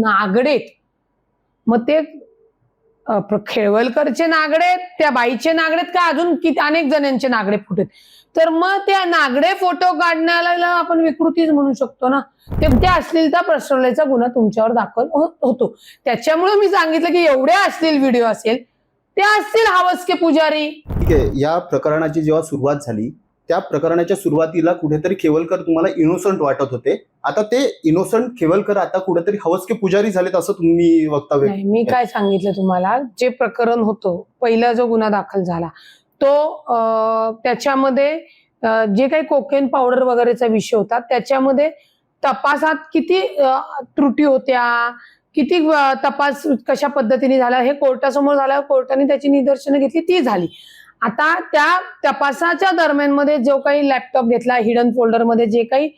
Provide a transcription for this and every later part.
नागडेत. मग ते खेळवलकरचे नागडे त्या बाईचे नागडेत का अजून किती अनेक जणांचे नागडे फुटेत तर मग त्या नागडे फोटो काढण्याला आपण विकृतीच म्हणू शकतो ना. ते त्या अश्लीलता पसरवल्याचा गुन्हा तुमच्यावर दाखल हो, होतो. त्याच्यामुळे मी सांगितलं की एवढे असतील व्हिडिओ असेल ते असतील हवसके पुजारी. ठीक आहे. या प्रकरणाची जेव्हा सुरुवात झाली त्या प्रकरणाच्या सुरुवातीला कुठेतरी खेवलकर तुम्हाला इनोसंट वाटत होते. आता ते इनोसंट खेवलकर आता कुठेतरी हवसके पुजारी झालेत असं तुम्ही वक्तव्य नाही मी काय सांगितलं तुम्हाला जे प्रकरण होतं पहिला जो गुन्हा दाखल झाला तो त्याच्यामध्ये जे काही कोकेन पावडर वगैरेचा विषय होता त्याच्यामध्ये तपासात किती त्रुटी होत्या किती तपास कशा पद्धतीने झाला हे कोर्टासमोर झाला कोर्टाने त्याची निदर्शनं घेतली ती झाली. आता त्या तपासाच्या दरम्यानमध्ये जो काही लॅपटॉप घेतला हिडन फोल्डरमध्ये जे काही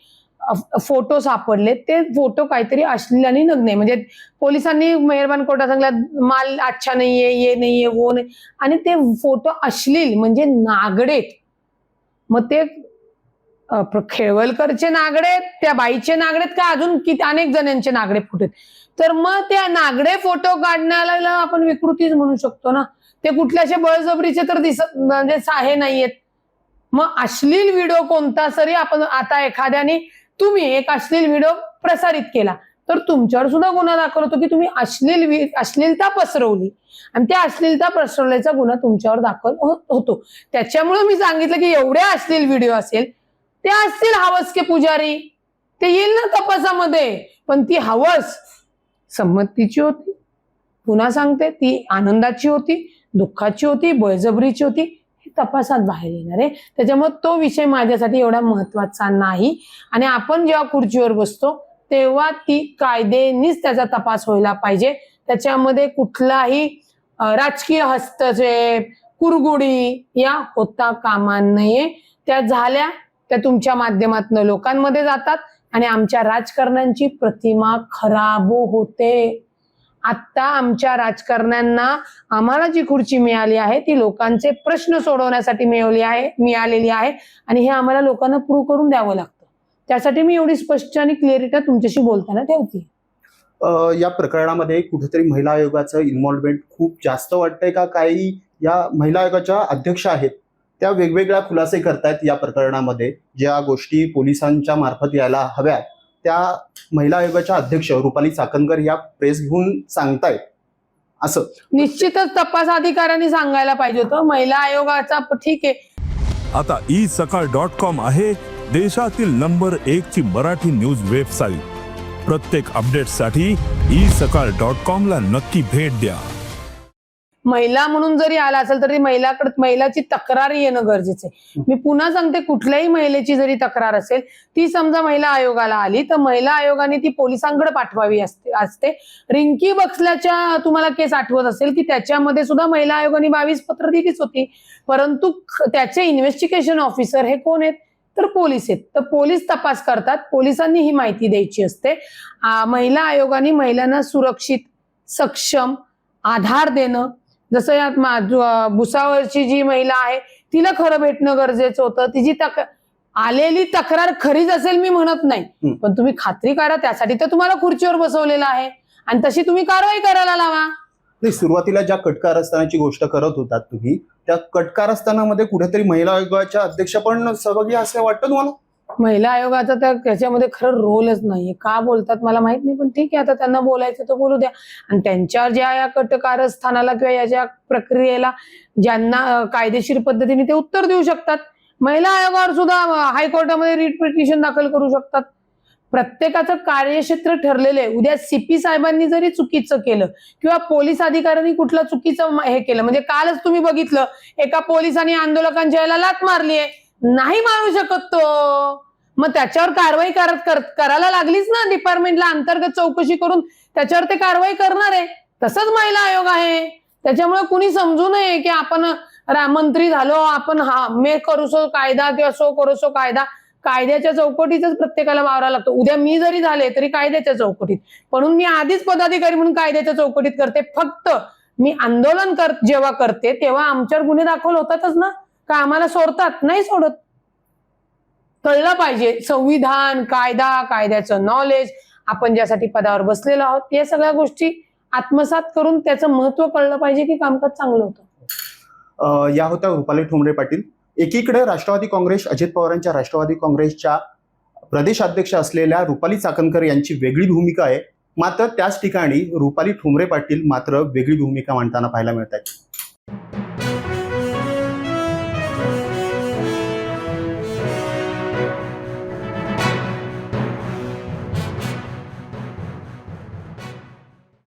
फोटो सापडले ते फोटो काहीतरी अश्लील आणि नग्न. म्हणजे पोलिसांनी मेहरबान कोर्टात सांगितलं माल अच्छा नाहीये ये नाहीये वो नाही. आणि ते फोटो अश्लील म्हणजे नागडेत. मग ते खेळवलकरचे नागडे त्या बाईचे नागडेत का अजून किती अनेक जणांचे नागडे फुटेत तर मग त्या नागडे फोटो काढण्याला आपण विकृतीच म्हणू शकतो ना. ते कुठल्याशे बळजबरीचे तर दिसत म्हणजे साहे नाहीयेत. मग अश्लील व्हिडिओ कोणता तरी आपण आता एखाद्याने तुम्ही एक अश्लील व्हिडिओ प्रसारित केला तर तुमच्यावर सुद्धा गुन्हा दाखल होतो की तुम्ही अश्लील अश्लीलता पसरवली. आणि त्या अश्लीलता पसरवल्याचा गुन्हा तुमच्यावर दाखल हो-, होतो. त्याच्यामुळे मी सांगितलं की एवढे अश्लील व्हिडिओ असेल ते असतील हवसके पुजारी. ते येईल ना तपासामध्ये पण ती हवस संमतीची होती पुन्हा सांगते ती आनंदाची होती दुःखाची होती बळजबरीची होती हे तपासात बाहेर येणार आहे. त्याच्यामुळे तो विषय माझ्यासाठी एवढा महत्त्वाचा नाही. आणि आपण जेव्हा खुर्चीवर बसतो तेव्हा ती कायदेनीच त्याचा तपास व्हायला पाहिजे. त्याच्यामध्ये कुठलाही राजकीय हस्तक्षेप कुरगुडी या होता कामा नये. त्या झाल्या त्या तुमच्या माध्यमातून लोकांमध्ये जातात आणि आमच्या राजकारण्यांची प्रतिमा खराब होते. आता आमच्या राजकारण्यांना आम्हाला जी खुर्ची मिळाली आहे ती लोकांचे प्रश्न सोडवण्यासाठी मिळवली आहे मिळालेली आहे आणि हे आम्हाला लोकांना प्रूव्ह करून द्यावं लागतं. त्यासाठी मी एवढी स्पष्ट आणि क्लिअरिटी तुमच्याशी बोलताना ठेवते. या प्रकरणामध्ये कुठेतरी महिला आयोगाचं इन्व्हॉल्वमेंट खूप जास्त वाटतंय का? काही या महिला आयोगाच्या अध्यक्ष आहेत त्या वेगवेगळ्या खुलासे करतायत या प्रकरणामध्ये. ज्या गोष्टी पोलिसांच्या मार्फत यायला हव्यात त्या महिला आयोगाच्या अध्यक्ष रुपाली चाकणकर या प्रेस घेऊन सांगतायत. असं. निश्चितच तपास अधिकाऱ्यांनी सांगायला पाहिजे होतं. महिला आयोगाचा ठीक आहे. आता ई सकाळ डॉट कॉम आहे देशातील नंबर एक ची मराठी न्यूज वेबसाईट प्रत्येक अपडेटसाठी ई सकाळ डॉट कॉम ला नक्की भेट द्या. महिला म्हणून जरी आला असेल तरी महिलाकडे महिलाची तक्रार येणं गरजेचं आहे. मी पुन्हा सांगते कुठल्याही महिलेची जरी तक्रार असेल ती समजा महिला आयोगाला आली तर महिला आयोगाने ती पोलिसांकडे पाठवावी असते असते. रिंकी बक्सल्याच्या तुम्हाला केस आठवत असेल की त्याच्यामध्ये सुद्धा महिला आयोगाने बावीस पत्र दिलीच होती. परंतु त्याचे इन्व्हेस्टिगेशन ऑफिसर हे कोण आहेत? तर पोलीस आहेत. तर पोलीस तपास करतात पोलिसांनी ही माहिती द्यायची असते. महिला आयोगाने महिलांना सुरक्षित सक्षम आधार देणं जसं यात जो, भुसावरची जी महिला आहे तिला खरं भेटणं गरजेचं होतं. तिची तक आलेली तक्रार खरीच असेल मी म्हणत नाही. पण तुम्ही खात्री करा त्यासाठी तर तुम्हाला खुर्चीवर बसवलेलं आहे. आणि तशी तुम्ही कारवाई करायला लावा. नाही सुरुवातीला ज्या कटकारस्थानाची गोष्ट करत होतात तुम्ही त्या कटकारस्थानामध्ये कुठेतरी महिला आयोगाच्या अध्यक्ष पण सहभागी असं वाटतं तुम्हाला? महिला आयोगाचा तर त्याच्यामध्ये खरं रोलच नाहीये. का बोलतात मला माहीत नाही पण ठीक आहे आता त्यांना बोलायचं तर बोलू द्या. आणि त्यांच्या ज्या या कटकारस्थानाला किंवा या ज्या प्रक्रियेला ज्यांना कायदेशीर पद्धतीने ते उत्तर देऊ शकतात. महिला आयोगावर सुद्धा हायकोर्टामध्ये रिट पिटिशन दाखल करू शकतात. प्रत्येकाचं कार्यक्षेत्र ठरलेलं आहे. उद्या सीपी साहेबांनी जरी चुकीचं केलं किंवा पोलीस अधिकाऱ्यांनी कुठलं चुकीचं हे केलं म्हणजे कालच तुम्ही बघितलं एका पोलिसांनी आंदोलकांच्या याला लात मारली आहे. नाही मारू शकत तो. मग त्याच्यावर कारवाई करत कर- करायला लागलीच ना डिपार्टमेंटला अंतर्गत चौकशी करून. त्याच्यावर ते कारवाई करणार आहे. तसंच महिला आयोग आहे. त्याच्यामुळे कुणी समजू नये की आपण मंत्री झालो आपण हा मे करूसो कायदा किंवा सो करूसो कायदा. कायद्याच्या चौकटीतच प्रत्येकाला वावरा लागतो. उद्या मी जरी झाले तरी कायद्याच्या चौकटीत. म्हणून मी आधीच पदाधिकारी म्हणून कायद्याच्या चौकटीत करते. फक्त मी आंदोलन कर जेव्हा करते तेव्हा आमच्यावर गुन्हे दाखल होतातच ना. का आम्हाला सोडतात नाही सोडत. कळलं पाहिजे संविधान कायदा कायद्याचं नॉलेज आपण ज्यासाठी पदावर बसलेलो आहोत या सगळ्या गोष्टी आत्मसात करून त्याचं महत्त्व कळलं पाहिजे की कामकाज चांगलं होतं. या होत्या रुपाली ठोंबरे पाटील. एकीकडे राष्ट्रवादी काँग्रेस अजित पवारांच्या राष्ट्रवादी काँग्रेसच्या प्रदेशाध्यक्ष असलेल्या रुपाली चाकणकर यांची वेगळी भूमिका आहे. मात्र त्याच ठिकाणी रुपाली ठोंबरे पाटील मात्र वेगळी भूमिका मांडताना पाहायला मिळत आहेत.